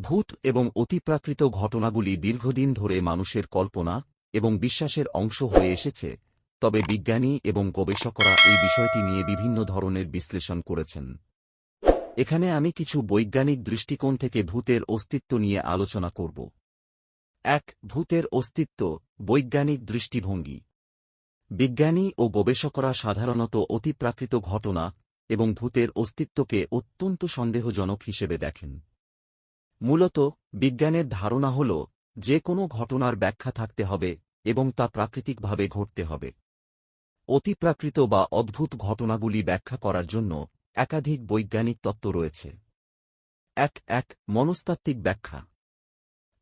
ভূত এবং অতিপ্রাকৃত ঘটনাগুলি দীর্ঘদিন ধরে মানুষের কল্পনা এবং বিশ্বাসের অংশ হয়ে এসেছে, তবে বিজ্ঞানী এবং গবেষকরা এই বিষয়টি নিয়ে বিভিন্ন ধরনের বিশ্লেষণ করেছেন। এখানে আমি কিছু বৈজ্ঞানিক দৃষ্টিকোণ থেকে ভূতের অস্তিত্ব নিয়ে আলোচনা করব। এক, ভূতের অস্তিত্ব, বৈজ্ঞানিক দৃষ্টিভঙ্গি। বিজ্ঞানী ও গবেষকরা সাধারণত অতিপ্রাকৃত ঘটনা এবং ভূতের অস্তিত্বকে অত্যন্ত সন্দেহজনক হিসেবে দেখেন। মূলত, বিজ্ঞানের ধারণা হল, যে কোনো ঘটনার ব্যাখ্যা থাকতে হবে, এবং তা প্রাকৃতিকভাবে ঘটতে হবে। অতিপ্রাকৃত বা অদ্ভুত ঘটনাগুলি ব্যাখ্যা করার জন্য একাধিক বৈজ্ঞানিক তত্ত্ব রয়েছে। এক এক, মনস্তাত্ত্বিক ব্যাখ্যা।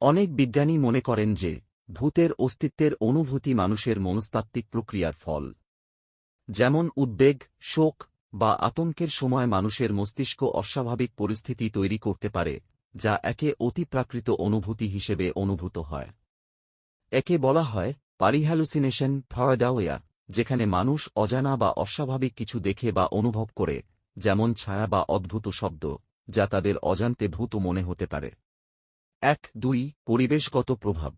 অনেক বিজ্ঞানী মনে করেন যে, ভূতের অস্তিত্বের অনুভূতি মানুষের মনস্তাত্ত্বিক প্রক্রিয়ার ফল। যেমন উদ্বেগ, শোক বা আতঙ্কের সময় মানুষের মস্তিষ্ক অস্বাভাবিক পরিস্থিতি তৈরি করতে পারে যা একে অতিপ্রাকৃত অনুভূতি হিসেবে অনুভূত হয়। একে বলা হয় পারিহ্যালুসিনেশন ফয়ডাওয়া যেখানে মানুষ অজানা বা অস্বাভাবিক কিছু দেখে বা অনুভব করে, যেমন ছায়া বা অদ্ভুত শব্দ, যা তাদের অজান্তে ভূত মনে হতে পারে। এক, দুই, পরিবেশগত প্রভাব।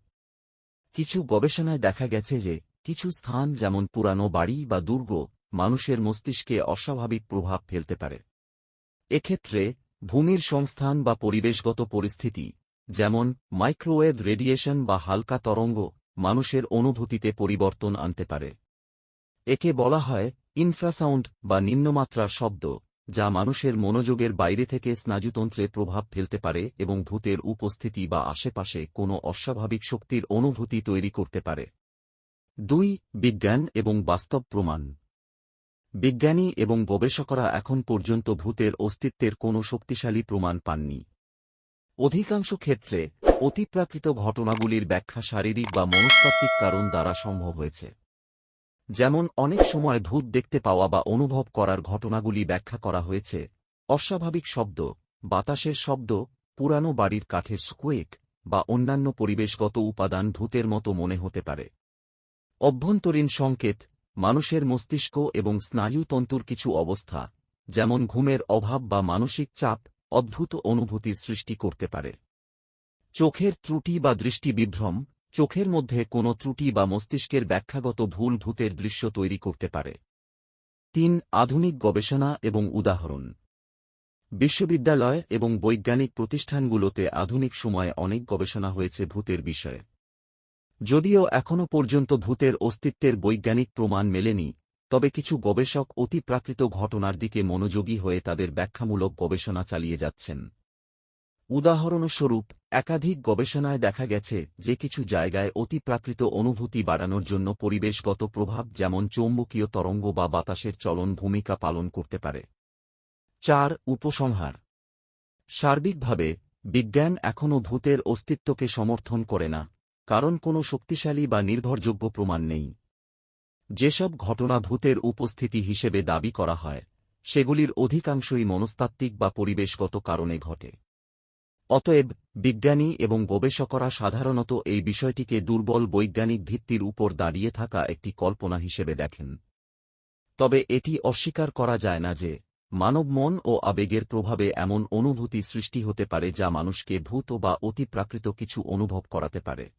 কিছু গবেষণায় দেখা গেছে যে কিছু স্থান যেমন পুরানো বাড়ি বা দুর্গ মানুষের মস্তিষ্কে অস্বাভাবিক প্রভাব ফেলতে পারে। এক্ষেত্রে ভূমির সংস্থান বা পরিবেশগত পরিস্থিতি, যেমন মাইক্রোওয়েভ রেডিয়েশন বা হালকা তরঙ্গ, মানুষের অনুভূতিতে পরিবর্তন আনতে পারে। একে বলা হয় ইনফ্রাসাউন্ড বা নিম্নমাত্রার শব্দ, যা মানুষের মনোযোগের বাইরে থেকে স্নায়ুতন্ত্রে প্রভাব ফেলতে পারে এবং ভূতের উপস্থিতি বা আশেপাশে কোনো অস্বাভাবিক শক্তির অনুভূতি তৈরি করতে পারে। দুই, বিজ্ঞান এবং বাস্তব প্রমাণ। বিজ্ঞানী এবং গবেষকরা এখন পর্যন্ত ভূতের অস্তিত্বের কোনো শক্তিশালী প্রমাণ পাননি। অধিকাংশ ক্ষেত্রে অতিপ্রাকৃত ঘটনাগুলির ব্যাখ্যা শারীরিক বা মনস্তাত্ত্বিক কারণ দ্বারা সম্ভব হয়েছে। যেমন, অনেক সময় ভূত দেখতে পাওয়া বা অনুভব করার ঘটনাগুলি ব্যাখ্যা করা হয়েছে। অস্বাভাবিক শব্দ, বাতাসের শব্দ, পুরানো বাড়ির কাঠের স্কোয়েক বা অন্যান্য পরিবেশগত উপাদান ভূতের মতো মনে হতে পারে। অভ্যন্তরীণ সংকেত মানুষের মস্তিষ্ক এবং স্নায়ুতন্তুর কিছু অবস্থা, যেমন ঘুমের অভাব বা মানসিক চাপ, অদ্ভুত অনুভূতির সৃষ্টি করতে পারে। চোখের ত্রুটি বা দৃষ্টি বিভ্রম, চোখের মধ্যে কোনো ত্রুটি বা মস্তিষ্কের ব্যাখ্যাগত ভুল ভূতের দৃশ্য তৈরি করতে পারে। তিন, আধুনিক গবেষণা এবং উদাহরণ। বিশ্ববিদ্যালয় এবং বৈজ্ঞানিক প্রতিষ্ঠানগুলোতে আধুনিক সময়ে অনেক গবেষণা হয়েছে ভূতের বিষয়ে। যদিও এখনও পর্যন্ত ভূতের অস্তিত্বের বৈজ্ঞানিক প্রমাণ মেলেনি, তবে কিছু গবেষক অতিপ্রাকৃত ঘটনার দিকে মনোযোগী হয়ে তাদের ব্যাখ্যামূলক গবেষণা চালিয়ে যাচ্ছেন। উদাহরণস্বরূপ, একাধিক গবেষণায় দেখা গেছে যে কিছু জায়গায় অতিপ্রাকৃত অনুভূতি বাড়ানোর জন্য পরিবেশগত প্রভাব যেমন চৌম্বকীয় তরঙ্গ বা বাতাসের চলন ভূমিকা পালন করতে পারে। চার, উপসংহার। সার্বিকভাবে, বিজ্ঞান এখনও ভূতের অস্তিত্বকে সমর্থন করে না। কারণ কোনো শক্তিশালী বা নির্ভরযোগ্য প্রমাণ নেই। যেসব ঘটনা ভূতের উপস্থিতি হিসেবে দাবি করা হয়, সেগুলির অধিকাংশই মনস্তাত্ত্বিক বা পরিবেশগত কারণে ঘটে। অতএব, বিজ্ঞানী এবং গবেষকরা সাধারণত এই বিষয়টিকে দুর্বল বৈজ্ঞানিক ভিত্তির উপর দাঁড়িয়ে থাকা একটি কল্পনা হিসেবে দেখেন। তবে এটি অস্বীকার করা যায় না যে, মানব মন ও আবেগের প্রভাবে এমন অনুভূতি সৃষ্টি হতে পারে যা মানুষকে ভূত বা অতিপ্রাকৃত কিছু অনুভব করাতে পারে।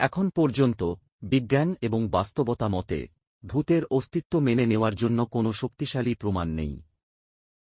এখন পর্যন্ত, বিজ্ঞান এবং বাস্তবতা মতে, ভূতের অস্তিত্ব মেনে নেওয়ার জন্য কোনো শক্তিশালী প্রমাণ নেই।